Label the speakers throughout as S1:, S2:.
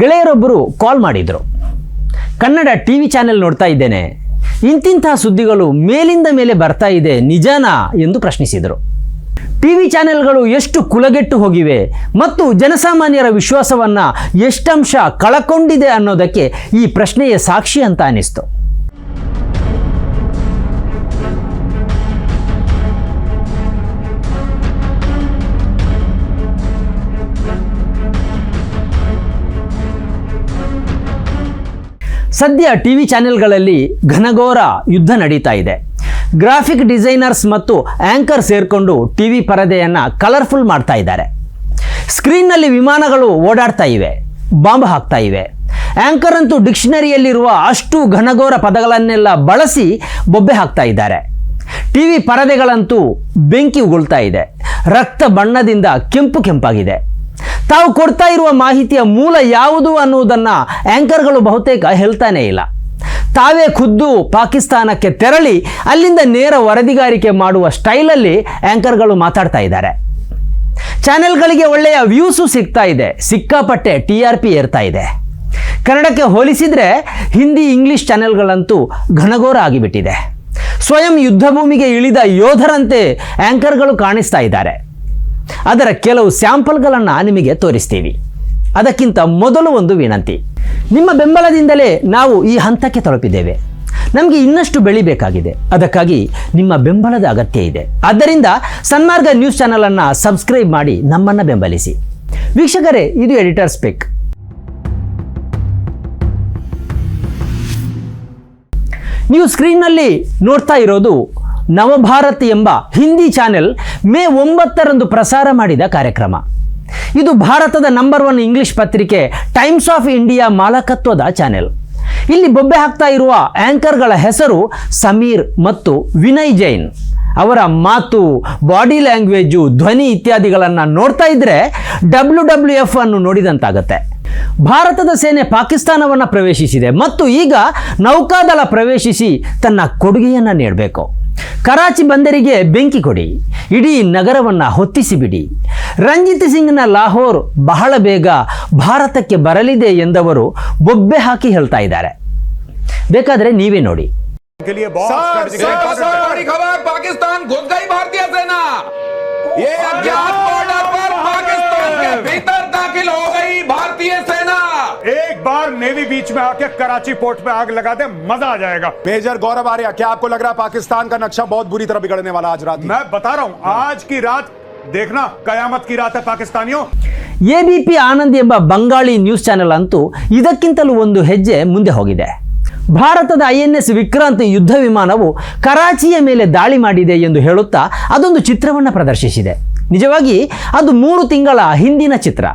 S1: ಗೆಳೆಯರೊಬ್ಬರು ಕಾಲ್ ಮಾಡಿದರು. Kannada T V channel ನೋಡ್ತಾ ಇದ್ದೇನೆ. ಇಂತಿಂಥ ಸುದ್ದಿಗಳು ಮೇಲಿಂದ ಮೇಲೆ ಬರ್ತಾ ಇದೆ ನಿಜನಾ ಎಂದು ಪ್ರಶ್ನಿಸಿದರು. ಟಿ ವಿ ಚಾನೆಲ್ಗಳು ಎಷ್ಟು ಕುಲಗೆಟ್ಟು ಹೋಗಿವೆ ಮತ್ತು ಜನಸಾಮಾನ್ಯರ ವಿಶ್ವಾಸವನ್ನು ಎಷ್ಟಂಶ ಕಳಕೊಂಡಿದೆ ಅನ್ನೋದಕ್ಕೆ ಈ ಪ್ರಶ್ನೆಯ ಸಾಕ್ಷಿ ಅಂತ ಅನಿಸ್ತು. ಸದ್ಯ ಟಿ ವಿ ಚಾನೆಲ್ಗಳಲ್ಲಿ ಘನಘೋರ ಯುದ್ಧ ನಡೀತಾ ಇದೆ. ಗ್ರಾಫಿಕ್ ಡಿಸೈನರ್ಸ್ ಮತ್ತು ಆಂಕರ್ ಸೇರಿಕೊಂಡು ಟಿ ವಿ ಪರದೆಯನ್ನು ಕಲರ್ಫುಲ್ ಮಾಡ್ತಾ ಇದ್ದಾರೆ. ಸ್ಕ್ರೀನ್ನಲ್ಲಿ ವಿಮಾನಗಳು ಓಡಾಡ್ತಾ ಇವೆ, ಬಾಂಬ್ ಹಾಕ್ತಾ ಇವೆ. ಆಂಕರ್ ಅಂತೂ ಡಿಕ್ಷನರಿಯಲ್ಲಿರುವ ಅಷ್ಟು ಘನಘೋರ ಪದಗಳನ್ನೆಲ್ಲ ಬಳಸಿ ಬೊಬ್ಬೆ ಹಾಕ್ತಾ ಇದ್ದಾರೆ. ಟಿ ವಿ ಪರದೆಗಳಂತೂ ಬೆಂಕಿ ಉಗುಳ್ತಾ ಇದೆ. ರಕ್ತ ಬಣ್ಣದಿಂದ ಕೆಂಪು ಕೆಂಪಾಗಿದೆ. ತಾವು ಕೊಡ್ತಾ ಇರುವ ಮಾಹಿತಿಯ ಮೂಲ ಯಾವುದು ಅನ್ನುವುದನ್ನು ಆ್ಯಂಕರ್ಗಳು ಬಹುತೇಕ ಹೇಳ್ತಾನೇ ಇಲ್ಲ. ತಾವೇ ಖುದ್ದು ಪಾಕಿಸ್ತಾನಕ್ಕೆ ತೆರಳಿ ಅಲ್ಲಿಂದ ನೇರ ವರದಿಗಾರಿಕೆ ಮಾಡುವ ಸ್ಟೈಲಲ್ಲಿ ಆ್ಯಂಕರ್ಗಳು ಮಾತಾಡ್ತಾ ಇದ್ದಾರೆ. ಚಾನೆಲ್ಗಳಿಗೆ ಒಳ್ಳೆಯ ವ್ಯೂಸು ಸಿಗ್ತಾ ಇದೆ. ಸಿಕ್ಕಾಪಟ್ಟೆ ಟಿ ಆರ್ ಪಿ ಏರ್ತಾ ಇದೆ. ಕನ್ನಡಕ್ಕೆ ಹೋಲಿಸಿದರೆ ಹಿಂದಿ, ಇಂಗ್ಲಿಷ್ ಚಾನೆಲ್ಗಳಂತೂ ಘನಘೋರ ಆಗಿಬಿಟ್ಟಿದೆ. ಸ್ವಯಂ ಯುದ್ಧ ಭೂಮಿಗೆ ಇಳಿದ ಯೋಧರಂತೆ ಆ್ಯಂಕರ್ಗಳು ಕಾಣಿಸ್ತಾ ಇದ್ದಾರೆ. ಅದರ ಕೆಲವು ಸ್ಯಾಂಪಲ್ಗಳನ್ನು ನಿಮಗೆ ತೋರಿಸ್ತೀವಿ. ಅದಕ್ಕಿಂತ ಮೊದಲು ಒಂದು ವಿನಂತಿ. ನಿಮ್ಮ ಬೆಂಬಲದಿಂದಲೇ ನಾವು ಈ ಹಂತಕ್ಕೆ ತಲುಪಿದ್ದೇವೆ. ನಮಗೆ ಇನ್ನಷ್ಟು ಬೆಳಿಬೇಕಾಗಿದೆ ಅದಕ್ಕಾಗಿ ನಿಮ್ಮ ಬೆಂಬಲದ ಅಗತ್ಯ ಇದೆ. ಆದ್ದರಿಂದ ಸನ್ಮಾರ್ಗ ನ್ಯೂಸ್ ಚಾನಲನ್ನು ಸಬ್ಸ್ಕ್ರೈಬ್ ಮಾಡಿ ನಮ್ಮನ್ನು ಬೆಂಬಲಿಸಿ. ವೀಕ್ಷಕರೇ, ಇದು ಎಡಿಟರ್ ಸ್ಪೆಕ್. ನೀವು ಸ್ಕ್ರೀನ್ನಲ್ಲಿ ನೋಡ್ತಾ ಇರೋದು ನವಭಾರತ್ ಎಂಬ ಹಿಂದಿ ಚಾನೆಲ್ ಮೇ ಒಂಬತ್ತರಂದು ಪ್ರಸಾರ ಮಾಡಿದ ಕಾರ್ಯಕ್ರಮ. ಇದು ಭಾರತದ ನಂಬರ್ ಒನ್ ಇಂಗ್ಲಿಷ್ ಪತ್ರಿಕೆ ಟೈಮ್ಸ್ ಆಫ್ ಇಂಡಿಯಾ ಮಾಲಕತ್ವದ ಚಾನೆಲ್. ಇಲ್ಲಿ ಬೊಬ್ಬೆ ಹಾಕ್ತಾ ಇರುವ ಆಂಕರ್ಗಳ ಹೆಸರು ಸಮೀರ್ ಮತ್ತು ವಿನಯ್ ಜೈನ್. ಅವರ ಮಾತು ಬಾಡಿ ಲ್ಯಾಂಗ್ವೇಜು ಧ್ವನಿ ಇತ್ಯಾದಿಗಳನ್ನು ನೋಡ್ತಾ ಇದ್ದರೆ ಡಬ್ಲ್ಯೂ ಡಬ್ಲ್ಯೂ ಎಫ್ ಅನ್ನು ನೋಡಿದಂತಾಗತ್ತೆ. ಭಾರತದ ಸೇನೆ ಪಾಕಿಸ್ತಾನವನ್ನು ಪ್ರವೇಶಿಸಿದೆ ಮತ್ತು ಈಗ ನೌಕಾದಳ ಪ್ರವೇಶಿಸಿ ತನ್ನ ಕೊಡುಗೆಯನ್ನು ನೀಡಬೇಕು. ಕರಾಚಿ ಬಂದರಿಗೆ ಬೆಂಕಿ ಕೊಡಿ ಇಡೀ ನಗರವನ್ನು ಹೊತ್ತಿಸಿ ಬಿಡಿ ರಂಜಿತ್ ಸಿಂಗ್ನ ಲಾಹೋರ್ ಬಹಳ ಬೇಗ ಭಾರತಕ್ಕೆ ಬರಲಿದೆ ಎಂದವರು ಬೊಬ್ಬೆ ಹಾಕಿ ಹೇಳ್ತಾ ಇದ್ದಾರೆ ಬೇಕಾದರೆ ನೀವೇ ನೋಡಿ
S2: के एक बार नेवी बीच में आके कराची पोर्ट पे आग लगा दे मजा आ जाएगा
S3: मेजर गौरव आर्या क्या आपको लग रहा है पाकिस्तान का नक्शा बहुत बुरी तरह बिगड़ने वाला आज रात में?
S2: मैं बता रहा हूं आज की रात देखना कयामत की रात है पाकिस्तानियों
S1: ಎ ಬಿ ಪಿ ಆನಂದ್ ಎಂಬ ಬಂಗಾಳಿ ನ್ಯೂಸ್ ಚಾನೆಲ್ ಅಂತೂ ಇದಕ್ಕಿಂತಲೂ ಒಂದು ಹೆಜ್ಜೆ ಮುಂದೆ ಹೋಗಿದೆ ಭಾರತದ ಐ ಎನ್ ಎಸ್ ವಿಕ್ರಾಂತ್ ಯುದ್ಧ ವಿಮಾನವು ಕರಾಚಿಯ ಮೇಲೆ ದಾಳಿ ಮಾಡಿದೆ ಎಂದು ಹೇಳುತ್ತಾ ಅದೊಂದು ಚಿತ್ರವನ್ನು ಪ್ರದರ್ಶಿಸಿದೆ ನಿಜವಾಗಿ ಅದು ಮೂರು ತಿಂಗಳ ಹಿಂದಿನ ಚಿತ್ರ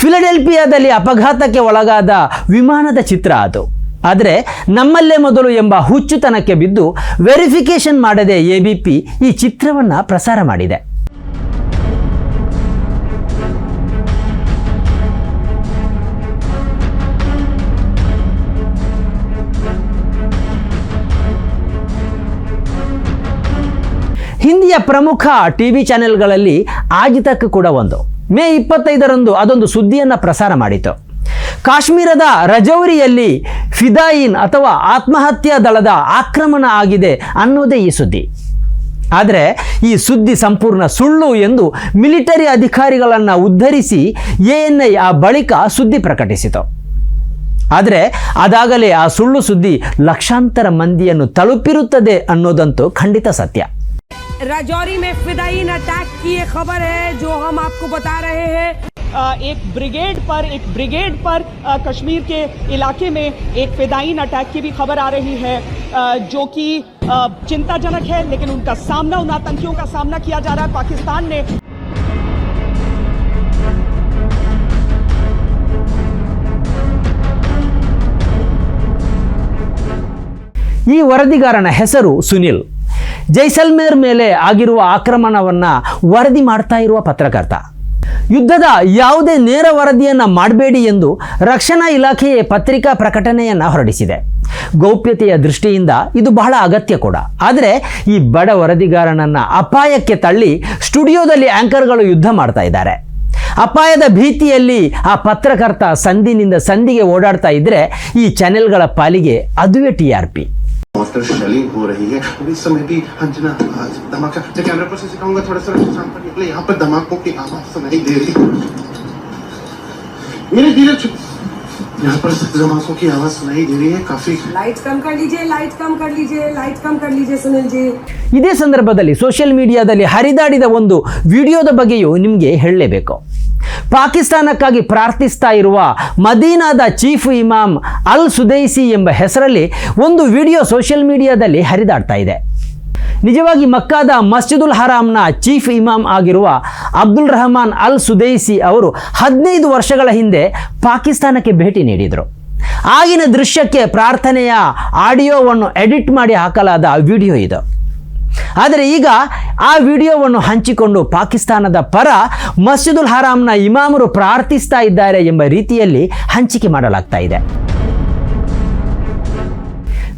S1: ಫಿಲಡೆಲ್ಫಿಯಾದಲ್ಲಿ ಅಪಘಾತಕ್ಕೆ ಒಳಗಾದ ವಿಮಾನದ ಚಿತ್ರ ಅದು. ಆದರೆ ನಮ್ಮಲ್ಲೇ ಮೊದಲು ಎಂಬ ಹುಚ್ಚುತನಕ್ಕೆ ಬಿದ್ದು ವೆರಿಫಿಕೇಶನ್ ಮಾಡದೆ ಎ ಬಿ ಪಿ ಈ ಚಿತ್ರವನ್ನು ಪ್ರಸಾರ ಮಾಡಿದೆ. ಹಿಂದಿಯ ಪ್ರಮುಖ ಟಿ ವಿ ಚಾನೆಲ್ಗಳಲ್ಲಿ ಆಗಿತಕ್ಕೂ ಕೂಡ ಒಂದು. ಮೇ ಇಪ್ಪತ್ತೈದರಂದು ಅದೊಂದು ಸುದ್ದಿಯನ್ನು ಪ್ರಸಾರ ಮಾಡಿತು. ಕಾಶ್ಮೀರದ ರಜೌರಿಯಲ್ಲಿ ಫಿದಾಯಿನ್ ಅಥವಾ ಆತ್ಮಹತ್ಯಾ ದಳದ ಆಕ್ರಮಣ ಆಗಿದೆ ಅನ್ನೋದೇ ಈ ಸುದ್ದಿ. ಆದರೆ ಈ ಸುದ್ದಿ ಸಂಪೂರ್ಣ ಸುಳ್ಳು ಎಂದು ಮಿಲಿಟರಿ ಅಧಿಕಾರಿಗಳನ್ನು ಉದ್ಧರಿಸಿ ಎ ಎನ್ ಐ ಆ ಬಳಿಕ ಸುದ್ದಿ ಪ್ರಕಟಿಸಿತು. ಆದರೆ ಅದಾಗಲೇ ಆ ಸುಳ್ಳು ಸುದ್ದಿ ಲಕ್ಷಾಂತರ ಮಂದಿಯನ್ನು ತಲುಪಿರುತ್ತದೆ ಅನ್ನೋದಂತೂ ಖಂಡಿತ ಸತ್ಯ.
S4: राजौरी में फिदाइन अटैक की ये खबर है जो हम आपको बता रहे हैं
S5: अ, एक ब्रिगेड पर एक ब्रिगेड पर अ, कश्मीर के इलाके में एक फिदाइन अटैक की भी खबर आ रही है अ, जो कि अ, चिंताजनक है लेकिन उनका सामना उन आतंकियों का सामना किया जा रहा है पाकिस्तान ने
S1: ಈ ವರದಿಗಾರನ ಹೆಸರು ಸುನಿಲ್ ಜೈಸಲ್ಮೇರ್ ಮೇಲೆ ಆಗಿರುವ ಆಕ್ರಮಣವನ್ನು ವರದಿ ಮಾಡ್ತಾ ಇರುವ ಪತ್ರಕರ್ತ. ಯುದ್ಧದ ಯಾವುದೇ ನೇರ ವರದಿಯನ್ನು ಮಾಡಬೇಡಿ ಎಂದು ರಕ್ಷಣಾ ಇಲಾಖೆಯೇ ಪತ್ರಿಕಾ ಪ್ರಕಟಣೆಯನ್ನು ಹೊರಡಿಸಿದೆ. ಗೌಪ್ಯತೆಯ ದೃಷ್ಟಿಯಿಂದ ಇದು ಬಹಳ ಅಗತ್ಯ ಕೂಡ. ಆದರೆ ಈ ಬಡ ವರದಿಗಾರನನ್ನು ಅಪಾಯಕ್ಕೆ ತಳ್ಳಿ ಸ್ಟುಡಿಯೋದಲ್ಲಿ ಆಂಕರ್ಗಳು ಯುದ್ಧ ಮಾಡ್ತಾ ಇದ್ದಾರೆ. ಅಪಾಯದ ಭೀತಿಯಲ್ಲಿ ಆ ಪತ್ರಕರ್ತ ಸಂದಿನಿಂದ ಸಂದಿಗೆ ಓಡಾಡ್ತಾ ಇದ್ದರೆ ಈ ಚಾನೆಲ್ಗಳ ಪಾಲಿಗೆ ಅದುವೇ T R P.
S6: Monster shelling हो रही है और इस समय भी अंजना आज धमाका मैं कैमरा पर से सिखाऊंगा थोड़ा सा शाम पर निकले यहाँ पर धमाकों की आवाज सुनाई दे रही मेरे धीरे चुप यहाँ पर धमाकों की आवाज सुनाई दे रही है काफी
S4: लाइट कम कर लीजिए लाइट कम कर लीजिए लाइट कम कर लीजिए सुनील जी
S1: ಇದೇ ಸಂದರ್ಭದಲ್ಲಿ ಸೋಷಿಯಲ್ ಮೀಡಿಯಾದಲ್ಲಿ ಹರಿದಾಡಿದ ಒಂದು ವಿಡಿಯೋದ ಬಗ್ಗೆಯೂ ನಿಮಗೆ ಹೇಳಲೇಬೇಕು ಪಾಕಿಸ್ತಾನಕ್ಕಾಗಿ ಪ್ರಾರ್ಥಿಸ್ತಾ ಇರುವ ಮದೀನಾದ ಚೀಫ್ ಇಮಾಮ್ ಅಲ್ ಸುದೈಸಿ ಎಂಬ ಹೆಸರಲ್ಲಿ ಒಂದು ವಿಡಿಯೋ ಸೋಷಿಯಲ್ ಮೀಡಿಯಾದಲ್ಲಿ ಹರಿದಾಡ್ತಾ ಇದೆ. ನಿಜವಾಗಿ ಮಕ್ಕಾದ ಮಸ್ಜಿದುಲ್ ಹರಾಮ್ನ ಚೀಫ್ ಇಮಾಮ್ ಆಗಿರುವ ಅಬ್ದುಲ್ ರಹಮಾನ್ ಅಲ್ ಸುದೈಸಿ ಅವರು ಹದಿನೈದು ವರ್ಷಗಳ ಹಿಂದೆ ಪಾಕಿಸ್ತಾನಕ್ಕೆ ಭೇಟಿ ನೀಡಿದರು. ಆಗಿನ ದೃಶ್ಯಕ್ಕೆ ಪ್ರಾರ್ಥನೆಯ ಆಡಿಯೋವನ್ನು ಎಡಿಟ್ ಮಾಡಿ ಹಾಕಲಾದ ವಿಡಿಯೋ ಇದು. ಆದರೆ ಈಗ ಆ ವಿಡಿಯೋವನ್ನು ಹಂಚಿಕೊಂಡು ಪಾಕಿಸ್ತಾನದ ಪರ ಮಸ್ಜಿದುಲ್ ಹರಾಮ್ನ ಇಮಾಮರು ಪ್ರಾರ್ಥಿಸ್ತಾ ಇದ್ದಾರೆ ಎಂಬ ರೀತಿಯಲ್ಲಿ ಹಂಚಿಕೆ ಮಾಡಲಾಗ್ತಾ ಇದೆ.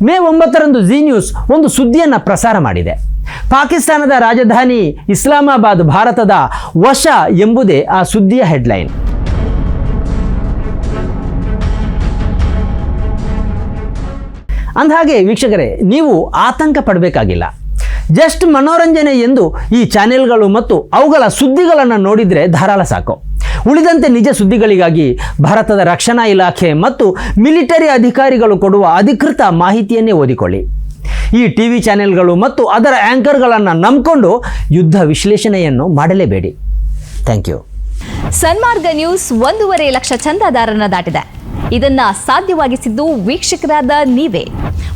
S1: ಮೇ ಒಂಬತ್ತರಂದು ಜಿ ನ್ಯೂಸ್ ಒಂದು ಸುದ್ದಿಯನ್ನು ಪ್ರಸಾರ ಮಾಡಿದೆ. ಪಾಕಿಸ್ತಾನದ ರಾಜಧಾನಿ ಇಸ್ಲಾಮಾಬಾದ್ ಭಾರತದ ವಶ ಎಂಬುದೇ ಆ ಸುದ್ದಿಯ ಹೆಡ್ಲೈನ್. ಅಂದಹಾಗೆ ವೀಕ್ಷಕರೇ, ನೀವು ಆತಂಕ ಪಡಬೇಕಾಗಿಲ್ಲ. ಜಸ್ಟ್ ಮನೋರಂಜನೆ ಎಂದು ಈ ಚಾನೆಲ್ಗಳು ಮತ್ತು ಅವುಗಳ ಸುದ್ದಿಗಳನ್ನು ನೋಡಿದರೆ ಧಾರಾಳ ಸಾಕು. ಉಳಿದಂತೆ ನಿಜ ಸುದ್ದಿಗಳಿಗಾಗಿ ಭಾರತದ ರಕ್ಷಣಾ ಇಲಾಖೆ ಮತ್ತು ಮಿಲಿಟರಿ ಅಧಿಕಾರಿಗಳು ಕೊಡುವ ಅಧಿಕೃತ ಮಾಹಿತಿಯನ್ನೇ ಓದಿಕೊಳ್ಳಿ. ಈ ಟಿ ವಿ ಚಾನೆಲ್ಗಳು ಮತ್ತು ಅದರ ಆ್ಯಂಕರ್ಗಳನ್ನು ನಂಬಿಕೊಂಡು ಯುದ್ಧ ವಿಶ್ಲೇಷಣೆಯನ್ನು ಮಾಡಲೇಬೇಡಿ. Thank you.
S7: ಸನ್ಮಾರ್ಗ ನ್ಯೂಸ್ ಒಂದೂವರೆ ಲಕ್ಷ ಚಂದಾದಾರರನ್ನ ದಾಟಿದೆ. ಇದನ್ನು ಸಾಧ್ಯವಾಗಿಸಿದ್ದು ವೀಕ್ಷಕರಾದ ನೀವೇ.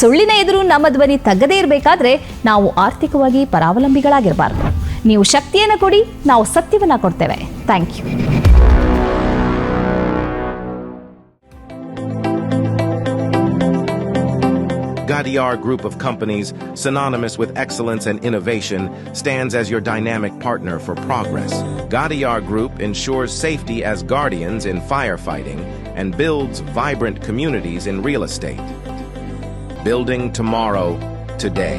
S7: ಸುಳ್ಳಿನ ಎದುರು ನಮ್ಮ ಧ್ವನಿ ತಗ್ಗದೇ ಇರಬೇಕಾದ್ರೆ ನಾವು ಆರ್ಥಿಕವಾಗಿ ಪರಾವಲಂಬಿಗಳಾಗಿರಬಾರ್ದು ನೀವು ಶಕ್ತಿಯನ್ನು ಕೊಡಿ ನಾವು ಸತ್ಯವನ್ನು ಕೊಡ್ತೇವೆ thank you
S8: Gadiar Group of Companies, synonymous with excellence and innovation, stands as your dynamic partner for progress. Gadiar Group ensures safety as guardians in firefighting and builds vibrant communities in real estate. Building tomorrow, today.